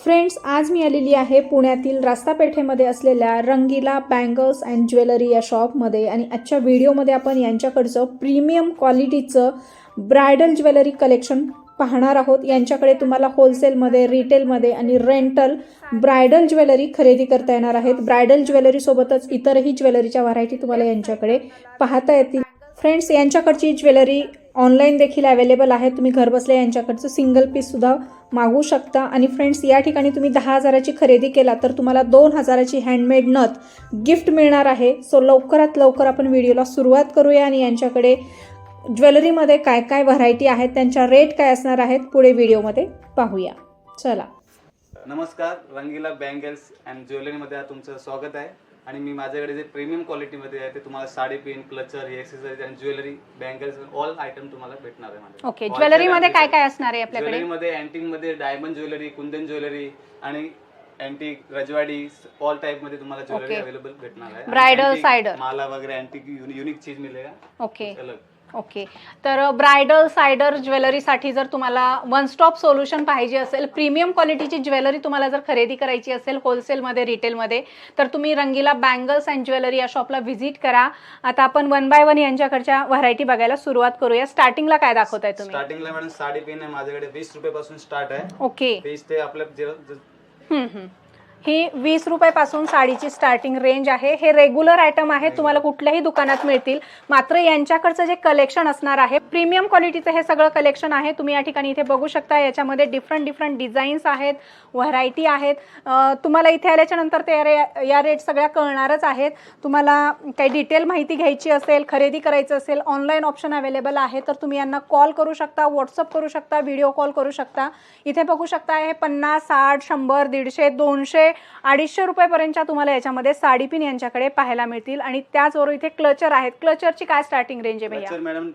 Friends आज मी आलेली आहे पुण्यातील रास्तापेठेमध्ये असलेल्या रंगीला बँगल्स अँड ज्वेलरी या शॉपमध्ये आणि आजच्या व्हिडिओमध्ये आपण यांच्याकडचं प्रीमियम क्वालिटीचं ब्रायडल ज्वेलरी कलेक्शन पाहणार आहोत. यांच्याकडे तुम्हाला होलसेलमध्ये रिटेलमध्ये आणि रेंटल ब्रायडल ज्वेलरी खरेदी करता येणार आहेत. ब्रायडल ज्वेलरीसोबतच इतरही ज्वेलरीच्या व्हरायटी तुम्हाला यांच्याकडे पाहता येतील. फ्रेंड्स यांच्याकडची ज्वेलरी ऑनलाईन देखील अवेलेबल आहे. तुम्ही घरबसल्या यांच्याकडचं सिंगल पीससुद्धा मागू शकता. आणि फ्रेंड्स या ठिकाणी तुम्ही दहा हजाराची खरेदी केला तर तुम्हाला दोन हजाराची हँडमेड नथ गिफ्ट मिळणार आहे. सो लवकरात लवकर आपण व्हिडिओला सुरुवात करूया आणि यांच्याकडे ज्वेलरीमध्ये काय काय व्हरायटी आहेत त्यांच्या रेट काय असणार आहेत पुढे व्हिडिओमध्ये पाहूया. चला. नमस्कार रंगीला बँगल्स अँड ज्वेलरीमध्ये तुमचं स्वागत आहे. आणि मी माझ्याकडे जे प्रीमियम क्वालिटीमध्ये आहे ते तुम्हाला साडी पिन क्लचर एक्सेसरीज आणि ज्वेलरी बँगल्स ऑल आयटम तुम्हाला भेटणार आहे माझ्या ओके ज्वेलरी मध्ये काय काय असणार आहे आपल्याकडे? ज्वेलरीमध्ये अँटिकमध्ये डायमंड ज्वेलरी कुंदन ज्वेलरी आणि अँटिक रजवाडी ऑल टाइपमध्ये तुम्हाला ज्वेलरी Okay. अवेलेबल भेटणार आहे. Bridal, आणि antique sider. माला वगैरे अँटिक युनिक चीज मिलेगा ओके अलग. ओके. तर ब्रायडल सायडर ज्वेलरीसाठी जर तुम्हाला वन स्टॉप सोल्युशन पाहिजे असेल प्रीमियम क्वालिटीची ज्वेलरी तुम्हाला जर खरेदी करायची असेल होलसेलमध्ये रिटेलमध्ये तर तुम्ही रंगीला बँगल्स अँड ज्वेलरी या शॉपला व्हिजिट करा. आता आपण वन बाय वन यांच्याकडच्या व्हरायटी बघायला सुरुवात करूया. स्टार्टिंगला काय दाखवताय तुम्ही? स्टार्टिंगला मॅडम साडी पिन आहे. माझ्याकडे वीस रुपयापासून स्टार्ट आहे. ओके. वीस ते आपल्या. ही वीस रुपयापासून साडीची स्टार्टिंग रेंज आहे. हे रेग्युलर आयटम आहे तुम्हाला कुठल्याही दुकानात मिळतील. मात्र यांच्याकडचं जे कलेक्शन असणार आहे प्रीमियम क्वालिटीचं हे सगळं कलेक्शन आहे. तुम्ही या ठिकाणी इथे बघू शकता याच्यामध्ये डिफरंट डिफरंट डिझाईन्स आहेत व्हरायटी आहेत. तुम्हाला इथे आल्याच्यानंतर ते रे- या रेट सगळ्या कळणारच आहेत. तुम्हाला काही डिटेल माहिती घ्यायची असेल खरेदी करायचं असेल ऑनलाईन ऑप्शन अवेलेबल आहे तर तुम्ही यांना कॉल करू शकता व्हॉट्सअप करू शकता व्हिडिओ कॉल करू शकता. इथे बघू शकता हे पन्नास साठ शंभर दीडशे दोनशे अडीचशे रुपयेपर्यंतच्या तुम्हाला याच्यामध्ये साडीपिन यांच्याकडे पाहायला मिळतील. आणि त्याचबरोबर इथे क्लचर आहेत. क्लचरची काय स्टार्टिंग रेंज आहे भैया? मॅडम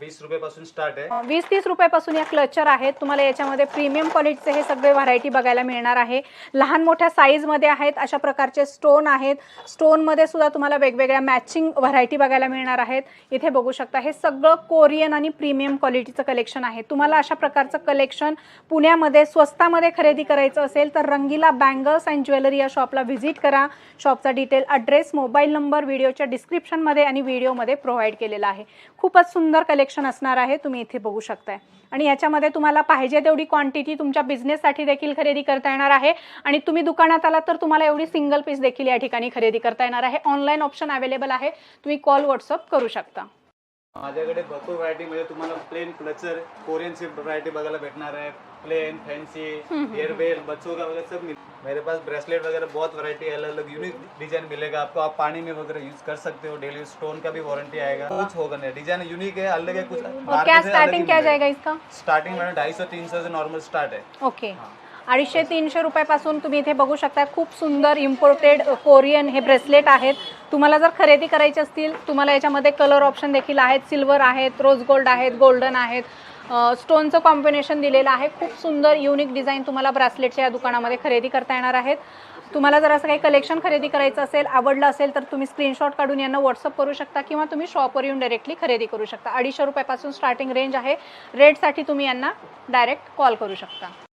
वीस रुपयापासून स्टार्ट आहे. वीस तीस रुपयापासून या क्लचर आहेत. तुम्हाला याच्यामध्ये प्रीमियम क्वालिटीचे हे सगळे व्हरायटी बघायला मिळणार आहे. लहान मोठ्या साईजमध्ये आहेत अशा प्रकारचे स्टोन आहेत. स्टोनमध्ये सुद्धा तुम्हाला वेगवेगळ्या मॅचिंग व्हरायटी बघायला मिळणार आहेत. इथे बघू शकता हे सगळं कोरियन आणि प्रीमियम क्वालिटीचं कलेक्शन आहे. तुम्हाला अशा प्रकारचं कलेक्शन पुण्यामध्ये स्वस्तामध्ये खरेदी करायचं असेल तर रंगीला बँगल्स अँड ज्वेलरी या शॉपला व्हिजिट करा. शॉपचा डिटेल अड्रेस मोबाईल नंबर व्हिडिओच्या डिस्क्रिप्शनमध्ये आणि व्हिडिओमध्ये प्रोव्हाइड केलेला आहे. खूपच सुंदर कलेक्शन असणार आहे तुम्ही इथे बघू शकताय. आणि याच्यामध्ये तुम्हाला पाहिजे तेवढी क्वांटिटी तुमच्या बिझनेससाठी देखील खरेदी करता येणार आहे. आणि तुम्ही दुकानात आलात तर तुम्हाला एवढी सिंगल पीस देखील या ठिकाणी खरेदी करता येणार आहे. ऑनलाईन ऑप्शन अवेलेबल आहे. तुम्ही कॉल व्हॉट्सअप करू शकता. माझ्याकडे भरपूर व्हरायटी मध्ये तुम्हाला प्लेन क्लचर कोरियन सी व्हरायटी बघायला भेटणार है प्लेन फैंसी एयरबेल बच्चों का वगैरह सब मिल मेरे पास ब्रेसलेट वगैरह बहुत वैरायटी अलग अलग यूनिक डिजाइन मिलेगा आपको। आप पानी में वगैरह यूज कर सकते हो डेली स्टोन का भी वारंटी आएगा। कुछ होगा नहीं डिजाइन यूनिक है अलग है कुछ और क्या स्टार्टिंग क्या जाएगा इसका? स्टार्टिंग मैंने ढाई सौ तीन सौ से नॉर्मल स्टार्ट है। ओके अडीचशे तीनशे रुपयापासून तुम्ही इथे बघू शकता खूप सुंदर इम्पोर्टेड कोरियन हे ब्रेसलेट आहेत. तुम्हाला जर खरेदी करायची असतील तुम्हाला याच्यामध्ये कलर ऑप्शन देखील आहेत. सिल्वर आहेत रोज गोल्ड आहेत गोल्डन आहेत. स्टोनचं कॉम्बिनेशन दिलेलं आहे. खूप सुंदर युनिक डिझाईन तुम्हाला ब्रासलेटच्या या दुकानामध्ये खरेदी करता येणार आहेत. तुम्हाला जर असं काही कलेक्शन खरेदी करायचं असेल आवडलं असेल तर तुम्ही स्क्रीनशॉट काढून यांना व्हॉट्सअप करू शकता किंवा तुम्ही शॉपवर येऊन डायरेक्टली खरेदी करू शकता. अडीचशे रुपयापासून स्टार्टिंग रेंज आहे. रेटसाठी तुम्ही यांना डायरेक्ट कॉल करू शकता.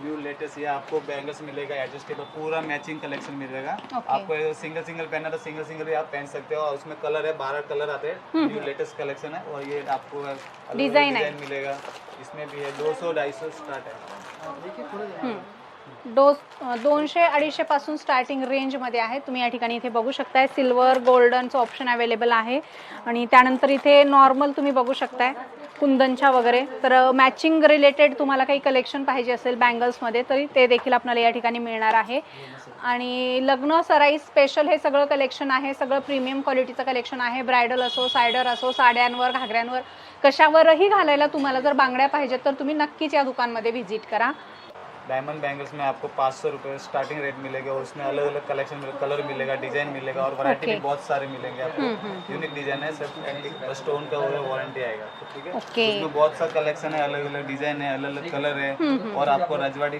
न्यू लेटेस्ट ये आपको बैंगल्स मिलेगा एडजस्टेबल पूरा मैचिंग कलेक्शन मिलेगा। Okay. आपको सिंगल सिंगल पहनना तो सिंगल सिंगल भी आप पहन सकते हो और उसमें कलर है बारह कलर आते हैं। न्यू लेटेस्ट कलेक्शन है और ये आपको। डिजाइन मिलेगा। इसमें भी है दो सौ ढाई सौ स्टार्ट है। डोस दोनशे अडीचशे पासून स्टार्टिंग रेंजमध्ये आहे. तुम्ही या ठिकाणी इथे बघू शकताय सिल्वर गोल्डनचं ऑप्शन अवेलेबल आहे. आणि त्यानंतर इथे नॉर्मल तुम्ही बघू शकताय. कुंदनच्या वगैरे. तर मॅचिंग रिलेटेड तुम्हाला काही कलेक्शन पाहिजे असेल बँगल्समध्ये तरी ते देखील आपल्याला या ठिकाणी मिळणार आहे. आणि लग्न सराई स्पेशल हे सगळं कलेक्शन आहे. सगळं प्रीमियम क्वालिटीचं कलेक्शन आहे. ब्रायडल असो सायडर असो साड्यांवर घागऱ्यांवर कशावरही घालायला तुम्हाला जर बांगड्या पाहिजेत तर तुम्ही नक्कीच या दुकानमध्ये व्हिजिट करा. डायमंड बैंगल्स में आपको पाँच सौ रुपये स्टार्टिंग रेट मिलेगा और उसमें अलग अलग कलेक्शन मिलेगा कलर मिलेगा डिज़ाइन मिलेगा और वैरायटी Okay. भी बहुत सारे मिलेंगे आपको। यूनिक डिज़ाइन है सब स्टोन का वो वारंटी आएगा। ठीक है? Okay. उसमें बहुत सा कलेक्शन है अलग अलग डिज़ाइन है अलग अलग कलर है और आपको Rajwadi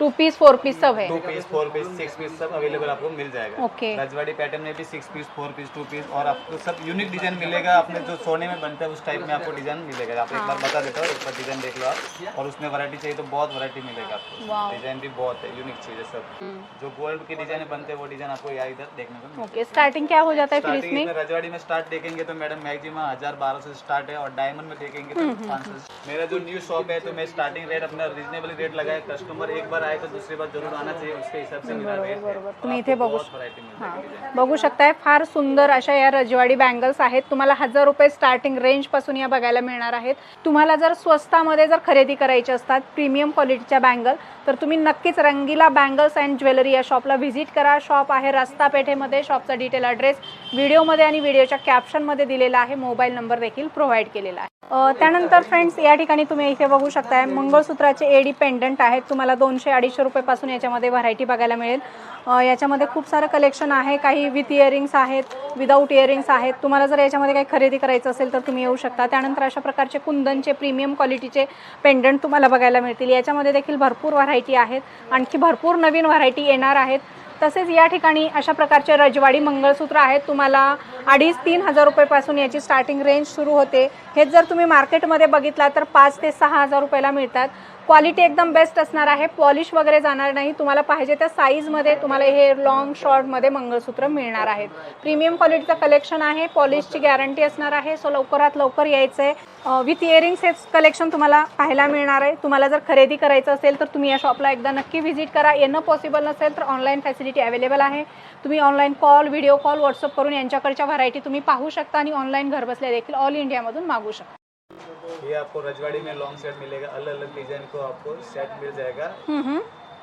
two piece four piece सब है। Two piece four piece six piece सब अवेलेबल आपको मिल जाएगा। ओके रजवाड़ी पैटर्न में भी six piece four piece two piece और आपको सब यूनिक डिज़ाइन मिलेगा। अपने जो सोने में बनता है उस टाइप में आपको डिज़ाइन मिलेगा। आप एक बार बता देता हूँ एक बार डिज़ाइन देख लो आप। और उसमें वैरायटी चाहिए तो बहुत वरायटी मिलेगा आपको। डिज़ाइन भी बहुत है यूनिक चीज़ है सब जो गोल्ड की डिज़ाइन बनते हैं वो डिज़ाइन आपको यहाँ इधर देखने को ओके स्टार्टिंग क्या हो जाता है फिर इसमें? रजवाड़ी में स्टार्ट देखेंगे तो मैडम मैक्सिमम हज़ार बारह से स्टार्ट है और डायमंड में देखेंगे तो पाँच सौ मेरा जो न्यू शॉप है तो मैं स्टार्टिंग रेट अपना रिजनेबल रेट लगाया कस्टमर एक बार आए तो दूसरी बार जरूर आना चाहिए उसके हिसाब से मेरा रेट है और तुम्ही इथे बघू बहुत वैरायटी मिल जाएगी design। बघू शकताय फार सुंदर अशा या रजवाडी बँगल्स आहेत. तुम्हाला हजार रुपये स्टार्टिंग रेंजपासून या बघायला मिळणार आहेत. तुम्हाला जर स्वस्तामध्ये जर खरेदी करायची असतात प्रीमियम क्वालिटीच्या बँगल तर तुम्ही नक्कीच रंगीला बँगल्स अँड ज्वेलरी या शॉपला व्हिजिट करा. शॉप आहे रस्ता पेठेमध्ये. शॉपचा डिटेल ॲड्रेस व्हिडिओमध्ये आणि व्हिडिओच्या कॅप्शनमध्ये दिलेला आहे. मोबाईल नंबर देखील प्रोव्हाइड केलेला आहे. अ, त्यानंतर फ्रेंड्स या ठिकाणी तुम्ही इथे बघू शकताय मंगळसूत्राचे एडी पेंडंट आहेत. तुम्हाला दोनशे अडीचशे रुपयेपासून याच्यामध्ये व्हरायटी बघायला मिळेल. याच्यामध्ये खूप सारं कलेक्शन आहे. काही विथ इयरिंग्स आहेत विदाऊट इयरिंग्स आहेत. तुम्हाला जर याच्यामध्ये काही खरेदी करायचं असेल तर तुम्ही येऊ शकता. त्यानंतर अशा प्रकारचे कुंदनचे प्रीमियम क्वालिटीचे पेंडंट तुम्हाला बघायला मिळतील. याच्यामध्ये देखील भरपूर व्हरायटी आहेत. आणखी भरपूर नवीन व्हरायटी येणार आहेत. तसेच या ठिकाणी अशा प्रकारचे रजवाडी मंगळसूत्र आहेत. तुम्हाला अडीच तीन हजार रुपयेपासून याची स्टार्टिंग रेंज सुरू होते. हेच जर तुम्ही मार्केटमध्ये बघितला तर पाच ते सहा हजार रुपयाला मिळतात. क्वालिटी एकदम बेस्ट असणार आहे. पॉलिश वगैरे जाणार नाही. तुम्हाला पाहिजे त्या साईजमध्ये तुम्हाला हे लॉंग शॉर्टमध्ये मंगळसूत्र मिळणार आहेत. प्रीमियम क्वालिटीचं कलेक्शन आहे. पॉलिशची गॅरंटी असणार आहे. सो लवकरात लवकर यायचं आहे विथ इयरिंग्स हेच कलेक्शन तुम्हाला पाहायला मिळणार आहे. तुम्हाला जर खरेदी करायचं असेल तर तुम्ही या शॉपला एकदा नक्की व्हिजिट करा. येणं पॉसिबल नसेल तर ऑनलाईन फॅसिलिटी अवेलेबल आहे. तुम्ही online call video call WhatsApp करून यांच्याकडच्या व्हरायटी तुम्ही पाहू शकता आणि ऑनलाईन घरबसल्या देखील ऑल इंडियामधून मागू शकता. ये आपको रजवाड़ी में लॉन्ग सेट मिलेगा। अलग अलग डिजाइन को आपको सेट मिल जाएगा।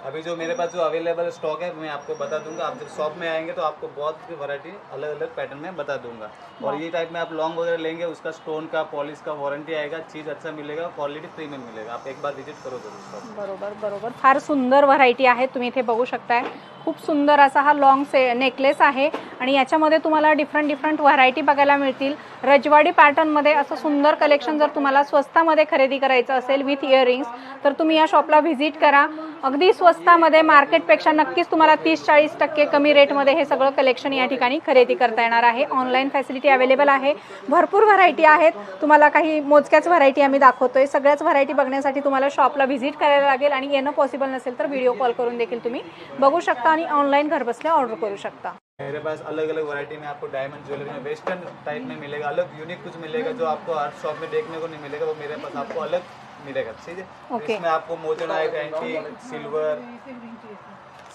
अभी जो मेरे पास जो अवेलेबल स्टॉक है मैं आपको बता दूंगा। आप जब शॉप में आएंगे तो आपको बहुत सी वैरायटी अलग अलग पैटर्न में बता दूंगा। और ये टाइप में आप लॉन्ग वगैरह लेंगे उसका स्टोन का पॉलिश का वारंटी आएगा चीज़ अच्छा मिलेगा क्वालिटी प्रीमियम मिलेगा। आप एक बार विजिट करो जरूर बरोबर बरोबर। फार सुंदर व्हरायटी आहे तुम्ही इथे बघू शकताय. खूप सुंदर असा हा लॉंग से नेकलेस आहे. आणि याच्यामध्ये तुम्हाला डिफरंट डिफरंट व्हरायटी बघायला मिळतील. रजवाडी पॅटर्नमध्ये असं सुंदर कलेक्शन जर तुम्हाला स्वस्तामध्ये खरेदी करायचं असेल विथ इयरिंग्स तर तुम्ही या शॉपला व्हिजिट करा. अगदी स्वस्तामध्ये मार्केटपेक्षा नक्कीच तुम्हाला तीस चाळीस टक्के कमी रेटमध्ये हे सगळं कलेक्शन या ठिकाणी खरेदी करता येणार आहे. ऑनलाईन फॅसिलिटी अवेलेबल आहे. भरपूर व्हरायटी आहेत. तुम्हाला काही मोजक्याच व्हरायटी आम्ही दाखवतोय. सगळ्याच व्हरायटी बघण्यासाठी तुम्हाला शॉपला व्हिजिट करायला लागेल आणि येणं पॉसिबल नसेल तर व्हिडिओ कॉल करून देखील तुम्ही बघू शकता आणि ऑनलाईन घरबसल्या ऑर्डर करू शकता. मेरे पास अलग अलग वैरायटी में आपको डायमंड ज्वेलरी में वेस्टर्न टाइप में मिलेगा. अलग यूनिक कुछ मिलेगा जो आपको हर शॉप में देखने को नहीं मिलेगा. वो मेरे पास आपको अलग मिलेगा ठीक है? Okay. इसमें आपको मोजोनाइट एंटी सिल्वर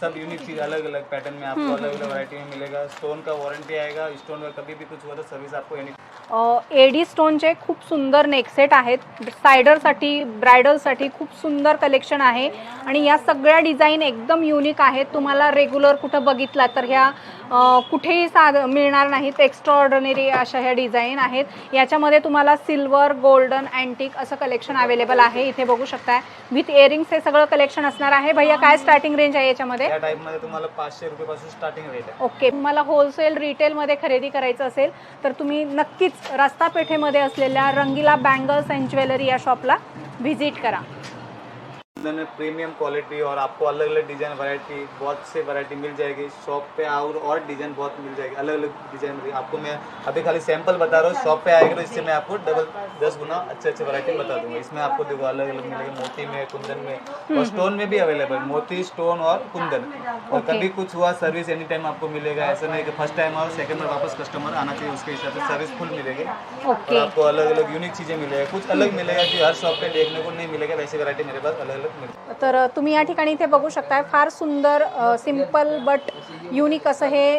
सब यूनिक चीज़ अलग अलग पैटर्न में आपको अलग अलग वरायटी में मिलेगा। स्टोन का वारंटी आएगा। स्टोन का कभी भी कुछ हुआ तो सर्विस आपको एनी एडी स्टोनचे खूप सुंदर नेकसेट आहेत. सायडरसाठी ब्रायडलसाठी खूप सुंदर कलेक्शन आहे. आणि या सगळ्या डिझाईन एकदम युनिक आहेत. तुम्हाला रेग्युलर कुठं बघितला तर ह्या कुठेही साध मिळणार नाहीत. एक्स्ट्रा ऑर्डनरी अशा ह्या डिझाईन आहेत. याच्यामध्ये तुम्हाला सिल्वर गोल्डन अँटिक असं कलेक्शन अवेलेबल आहे. इथे बघू शकताय. विथ इयरिंग्स हे सगळं कलेक्शन असणार आहे. भैया काय स्टार्टिंग रेंज आहे याच्यामध्ये? तुम्हाला पाचशे रुपयापासून स्टार्टिंग आहे. ओके तुम्हाला होलसेल रिटेलमध्ये खरेदी करायचं असेल तर तुम्ही नक्कीच रस्ता पेठेमध्ये असलेल्या रंगीला बँगल्स अँड ज्वेलरी या शॉपला व्हिजिट करा. में प्रीमियम क्वालिटी और आपको अलग अलग डिज़ाइन वैरायटी बहुत से वैरायटी मिल जाएगी। शॉप पे और और डिज़ाइन बहुत मिल जाएगी। अलग अलग डिज़ाइन मिलेगी आपको मैं अभी खाली सैंपल बता रहा हूँ। शॉप पे आएगा तो इससे मैं आपको डबल दस गुना अच्छे अच्छे वैरायटी बता दूँगा। इसमें आपको देखो अलग अलग मिलेगा। मोती में कुंदन में और स्टोन में भी अवेलेबल मोती स्टोन और कुंदन। और कभी कुछ हुआ सर्विस एनी टाइम आपको मिलेगा। ऐसा नहीं कि फ़र्स्ट टाइम और सेकंड में वापस कस्टमर आना चाहिए उसके हिसाब से सर्विस फुल मिलेगी। और आपको अलग अलग यूनिक चीज़ें मिलेगा। कुछ अलग मिलेगा जो हर शॉप पे देखने को नहीं मिलेगा वैसी वैरायटी मेरे पास अलग अलग तर तुम्ही या ठिकाणी इथे बघू शकताय फार सुंदर सिंपल बट युनिक असं हे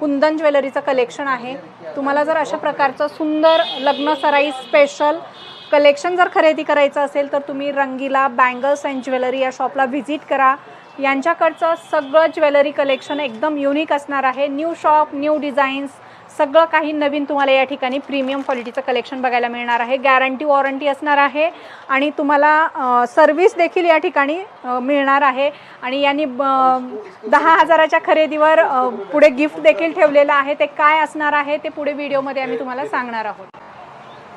कुंदन ज्वेलरीचं कलेक्शन आहे. तुम्हाला जर अशा प्रकारचं सुंदर लग्न सराई स्पेशल कलेक्शन जर खरेदी करायचं असेल तर तुम्ही रंगीला बँगल्स अँड ज्वेलरी या शॉपला व्हिजिट करा. यांच्याकडचं सगळं ज्वेलरी कलेक्शन एकदम युनिक असणार आहे. न्यू शॉप न्यू डिझाईन्स सगळं काही नवीन तुम्हाला या ठिकाणी प्रीमियम क्वालिटीचं कलेक्शन बघायला मिळणार आहे. गॅरंटी वॉरंटी असणार आहे. आणि तुम्हाला सर्विस देखील या ठिकाणी मिळणार आहे. आणि यांनी ब- दहा हजाराच्या खरेदीवर पुढे गिफ्ट देखील ठेवलेलं आहे. ते काय असणार आहे ते पुढे व्हिडिओमध्ये आम्ही तुम्हाला सांगणार आहोत.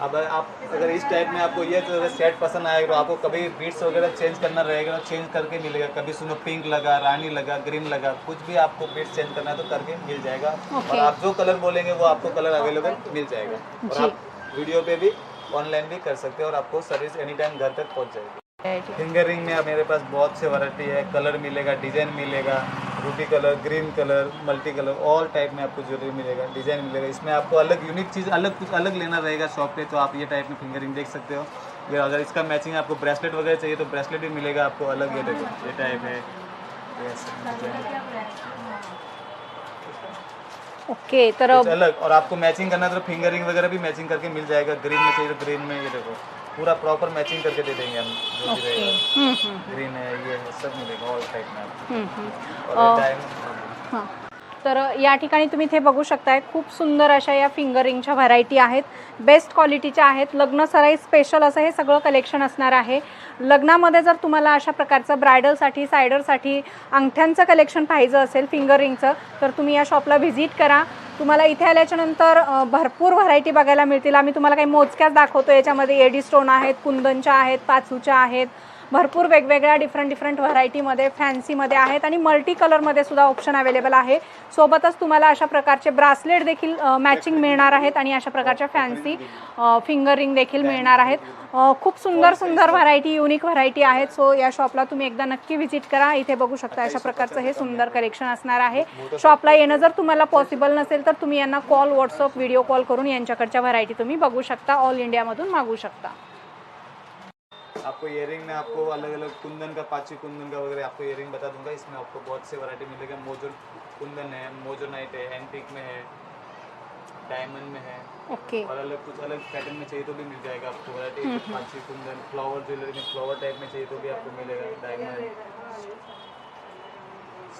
अब आप अगर इस टाइप में आपको ये जो सेट पसंद आएगा तो आपको कभी बीट्स वगैरह चेंज करना रहेगा तो चेंज करके मिलेगा। कभी सुनो पिंक लगा रानी लगा ग्रीन लगा कुछ भी आपको बीट्स चेंज करना है तो करके मिल जाएगा। Okay. और आप जो कलर बोलेंगे वो आपको कलर अवेलेबल मिल जाएगा। और आप वीडियो पे भी ऑनलाइन भी कर सकते हैं और आपको सर्विस एनी टाइम घर तक पहुँच जाएगी। फिंगर रिंग में अब मेरे पास बहुत से वैरायटी है। कलर मिलेगा डिज़ाइन मिलेगा। Ruby colour green colour multi colour all type में आपको ज्वेलरी मिलेगा डिज़ाइन मिलेगा। इसमें आपको अलग यूनिक चीज़ अलग कुछ अलग लेना रहेगा शॉप पे तो आप ये टाइप में फिंगरिंग देख सकते हो। फिर अगर इसका मैचिंग आपको ब्रेसलेट वगैरह चाहिए तो ब्रेसलेट भी मिलेगा आपको अलग ये टाइप है। ओके तर कुछ अलग और आपको मैचिंग करना है तो फिंगरिंग वगैरह भी मैचिंग करके मिल जाएगा। ग्रीन में चाहिए तो ग्रीन में ये देखो पूरा प्रॉपर मैचिंग करके दे देंगे हम जो भी रहेगा। हम्म, हम्म, ग्रीन है ये है सब मिलेगा ऑल टाइप में आपको। हम्म, हम्म. और टाइम हाँ। हाँ। तर या ठिकाणी तुम्ही इथे बघू शकताय खूप सुंदर अशा या फिंगरिंगच्या व्हरायटी आहेत. बेस्ट क्वालिटीच्या आहेत. लग्न सराई स्पेशल असं हे सगळं कलेक्शन असणार आहे. लग्नामध्ये जर तुम्हाला अशा प्रकारचं ब्रायडलसाठी सायडरसाठी अंगठ्यांचं कलेक्शन पाहिजे असेल फिंगर रिंगचं तर तुम्ही या शॉपला व्हिजिट करा. तुम्हाला इथे आल्याच्यानंतर भरपूर व्हरायटी बघायला मिळतील. आम्ही तुम्हाला काही मोजक्याच दाखवतो याच्यामध्ये एडी स्टोन आहेत कुंदनच्या आहेत पाचूच्या आहेत भरपूर वेगवेगळ्या डिफरंट डिफरंट व्हरायटीमध्ये फॅन्सीमध्ये आहेत आणि मल्टी कलरमध्ये सुद्धा ऑप्शन अवेलेबल आहे. सोबतच तुम्हाला अशा प्रकारचे ब्रासलेट देखील मॅचिंग मिळणार आहेत आणि अशा प्रकारच्या फॅन्सी फिंगर रिंग देखील मिळणार आहेत. खूप सुंदर सुंदर व्हरायटी युनिक व्हरायटी आहेत. सो या शॉपला तुम्ही एकदा नक्की व्हिजिट करा. इथे बघू शकता अशा प्रकारचं हे सुंदर कलेक्शन असणार आहे. शॉपला येणं जर तुम्हाला पॉसिबल नसेल तर तुम्ही यांना कॉल व्हॉट्सअप व्हिडिओ कॉल करून यांच्याकडच्या व्हरायटी तुम्ही बघू शकता. ऑल इंडियामधून मागू शकता. आपको इयरिंग में आपको अलग अलग कुंदन का पाची कुंदन का वगैरह आपको इयरिंग बता दूँगा। इसमें आपको बहुत से वैरायटी मिलेगा। मोजो कुंदन है मोजो नाइट है एंटिक में है डायमंड में है। ओके और अलग कुछ अलग पैटर्न में चाहिए तो भी मिल जाएगा आपको। वैरायटी पाची कुंदन फ्लावर ज्वेलरी में फ्लावर टाइप में चाहिए तो भी आपको मिलेगा डायमंड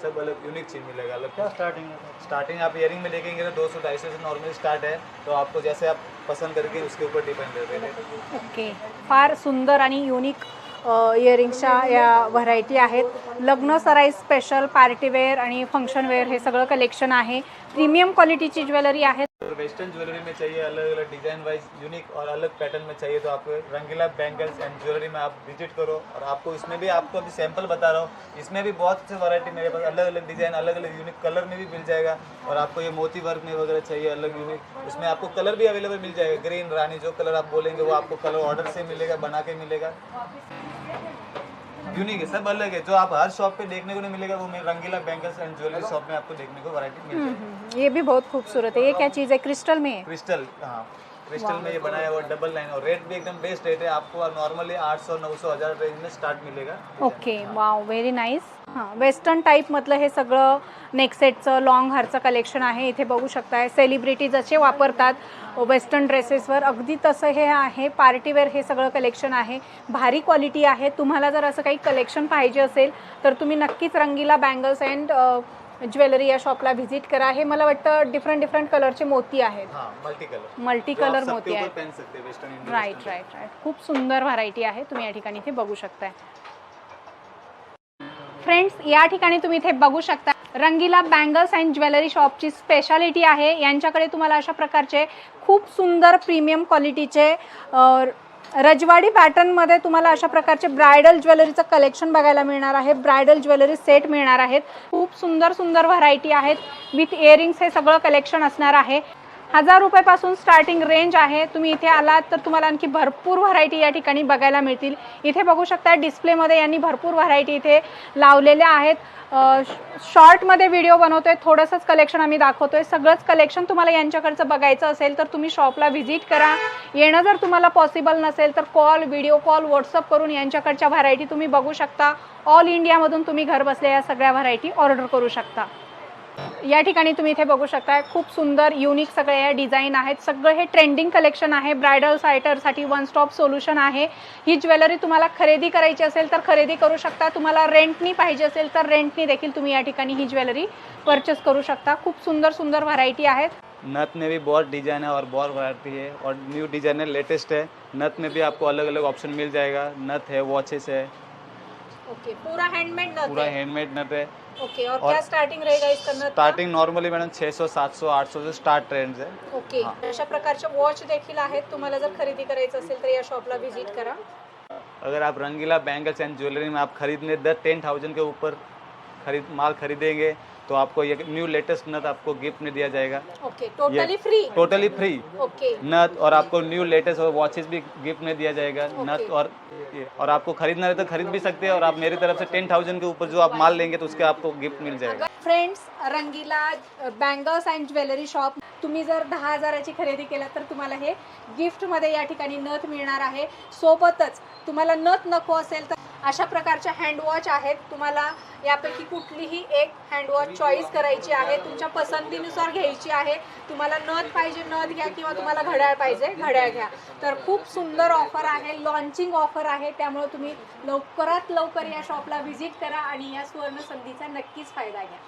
सब अलग यूनिक चीज मिलेगा। अलग क्या स्टार्टिंग स्टार्टिंग आप इयरिंग में देखेंगे तो दो सौ ढाई सौ से नॉर्मली स्टार्ट है तो आपको जैसे आप पसंद करके उसके ऊपर डिपेंड रहते हैं। ओके फार सुंदर आणि युनिक इयरिंग्सच्या या व्हरायटी आहेत. लग्न सराई स्पेशल पार्टीवेअर आणि फंक्शन वेअर हे सगळं कलेक्शन आहे. प्रीमियम क्वालिटीची ज्वेलरी आहे. वेस्टर्न ज्वेलरी में चाहिए अलग अलग डिज़ाइन वाइज यूनिक और अलग पैटर्न में चाहिए तो आपको रंगीला बैंगल्स एंड ज्वेलरी में आप विज़िट करो और आपको इसमें भी, आपको अभी सैंपल बता रहा हूँ, इसमें भी बहुत से वैरायटी मेरे पास अलग अलग डिज़ाइन अलग अलग यूनिक कलर में भी मिल जाएगा और आपको ये मोती वर्क में वगैरह चाहिए अलग यूनिक उसमें आपको कलर भी अवेलेबल मिल जाएगा ग्रीन रानी जो कलर आप बोलेंगे वो आपको कलर ऑर्डर से मिलेगा, बना के मिलेगा। यूनिक है सब अलग है जो आप हर शॉप पे देखने को नहीं मिलेगा वो मेरे Rangeela bangles and jewellery shop में आपको देखने को वैरायटी मिल जाएगी ये भी बहुत खूबसूरत है। ये क्या चीज़ है? क्रिस्टल में? है क्रिस्टल हाँ। क्रिस्टल में ये बनाया हुआ डबल लाइन और रेट भी एकदम बेस्ट रेट है। आपको नॉर्मली आठ सौ नौ सौ हजार रेंज में स्टार्ट मिलेगा। ओके वाव व्हेरी नाईस हां वेस्टर्न टाईपमधलं हे सगळं नेकसेटचं लॉंग हारचं कलेक्शन आहे. इथे बघू शकताय सेलिब्रिटी जसे वापरतात वेस्टर्न ड्रेसेसवर अगदी तसं हे आहे पार्टीवेअर हे सगळं कलेक्शन आहे. भारी क्वालिटी आहे. तुम्हाला जर असं काही कलेक्शन पाहिजे असेल तर तुम्ही नक्कीच रंगीला बँगल्स अँड ज्वेलरी या शॉपला व्हिजिट करा. हे मला वाटतं डिफरंट डिफरंट कलरचे मोती आहेत. हाँ मल्टी कलर मल्टी मोती आहेत. राईट राईट राईट खूप सुंदर व्हरायटी आहे. तुम्ही या ठिकाणी इथे बघू शकताय. फ्रेंड्स या ठिकाणी तुम्ही इथे बघू शकता रंगीला बँगल्स अँड ज्वेलरी शॉपची स्पेशालिटी आहे. यांच्याकडे तुम्हाला अशा प्रकारचे खूप सुंदर प्रीमियम क्वालिटीचे रजवाडी पॅटर्नमध्ये तुम्हाला अशा प्रकारचे ब्रायडल ज्वेलरीचं कलेक्शन बघायला मिळणार आहे. ब्रायडल ज्वेलरी सेट मिळणार आहेत. खूप सुंदर सुंदर व्हरायटी आहेत. विथ इयरिंग्स हे सगळं कलेक्शन असणार आहे. हजार रुपयापासून स्टार्टिंग रेंज आहे. तुम्ही इथे आलात तर तुम्हाला आणखी भरपूर व्हरायटी या ठिकाणी बघायला मिळतील. इथे बघू शकता डिस्प्लेमध्ये यांनी भरपूर व्हरायटी इथे लावलेल्या आहेत. शॉर्टमध्ये व्हिडिओ बनवतो आहे थोडंसंच कलेक्शन आम्ही दाखवतो आहे सगळंच कलेक्शन तुम्हाला यांच्याकडचं बघायचं असेल तर तुम्ही शॉपला व्हिजिट करा. येणं जर तुम्हाला पॉसिबल नसेल तर कॉल व्हिडिओ कॉल व्हॉट्सअप करून यांच्याकडच्या व्हरायटी तुम्ही बघू शकता. ऑल इंडियामधून तुम्ही घर बसल्या या सगळ्या व्हरायटी ऑर्डर करू शकता. या ठिकाणी तुम्ही इथे बघू शकता खूप सुंदर युनिक सगळे या डिझाईन आहेत. सगळं हे ट्रेंडिंग कलेक्शन आहे. ब्रायडल सायटरसाठी वन स्टॉप सोल्युशन आहे. ही ज्वेलरी तुम्हाला खरेदी करायची असेल तर खरेदी करू शकता. तुम्हाला रेंटनी पाहिजे असेल तर रेंटनी देखील तुम्ही या ठिकाणी ही ज्वेलरी परचेस करू शकता. खूप सुंदर सुंदर व्हरायटी आहेत. नथ में भी बहुत डिजाइन है और बहुत वैरायटी है और न्यू डिजाइन है लेटेस्ट है. नथ में भी आपको अलग अलग ऑप्शन मिल जाएगा. नथ है वॉचेस है. ओके पूरा हैंडमेड पूरा हैंडमेड नथ है. ओके और, और क्या स्टार्टिंग रहेगा इसका? स्टार्टिंग नॉर्मली मैडम 600 700 800 से स्टार्ट ट्रेंड्स है ओके हा. अशा प्रकारचे वॉच देखील आहेत तुम्हाला जर खरेदी करायचं असेल तर या शॉपला व्हिजिट करा अगर आप रंगीला बैंगल्स एंड ज्वेलरी में आप खरीदने दस टेन थाउजेंड के ऊपर खरीद माल खरीदेंगे तो आपको ये न्यू लेटेस्ट नथ आपको गिफ्ट में दिया जाएगा। Okay totally free totally free okay नथ और आपको न्यू लेटेस्ट और वॉचेस भी गिफ्ट में दिया जाएगा। नथ और और आपको खरीदना है तो खरीद भी सकते हैं और आप मेरी तरफ से टेन थाउजेंड के ऊपर जो आप माल लेंगे तो उसके आपको गिफ्ट मिल जाएगा। Friends Rangeela bangles and jewellery shop तुम्ही जर दहा हजाराची खरेदी केलं तर तुम्हाला हे गिफ्टमध्ये या ठिकाणी नथ मिळणार आहे. सोबतच तुम्हाला नथ नको असेल तर अशा प्रकारच्या हँडवॉच आहेत. तुम्हाला यापैकी कुठलीही एक हँडवॉच चॉईस करायची आहे तुमच्या पसंतीनुसार घ्यायची आहे. तुम्हाला नथ पाहिजे नथ घ्या किंवा तुम्हाला घड्याळ पाहिजे घड्याळ घ्या. तर खूप सुंदर ऑफर आहे लॉन्चिंग ऑफर आहे. त्यामुळे तुम्ही लवकरात लवकर या शॉपला व्हिजिट करा आणि या सुवर्ण संधीचा नक्कीच फायदा घ्या.